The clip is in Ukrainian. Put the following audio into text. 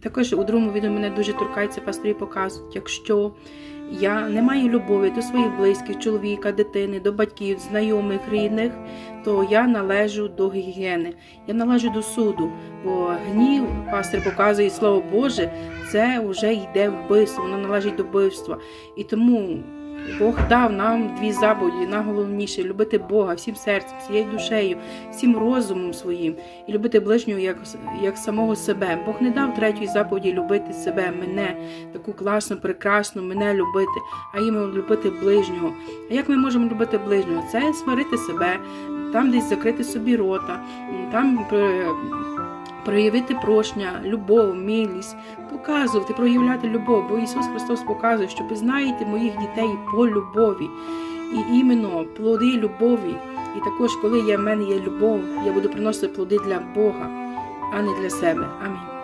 Також у другому відео мене дуже торкається, пастирі показують, якщо я не маю любові до своїх близьких, чоловіка, дитини, до батьків, знайомих, рідних, то я належу до гігієни, я належу до суду. Бо гнів, пастир показує слово Боже, це вже йде вбивство, воно належить до вбивства. І тому Бог дав нам дві заповіді, найголовніше любити Бога всім серцем, всією душею, всім розумом своїм і любити ближнього як, як самого себе. Бог не дав третьої заповіді любити себе, мене, таку класну, прекрасну, мене любити, а іменно любити ближнього. А як ми можемо любити ближнього? Це сварити себе, там десь закрити собі рота, там проявити прошня, любов, милість, показувати, проявляти любов. Бо Ісус Христос показує, що ви знаєте моїх дітей по любові. І іменно плоди любові. І також, коли я в мене є любов, я буду приносити плоди для Бога, а не для себе. Амінь.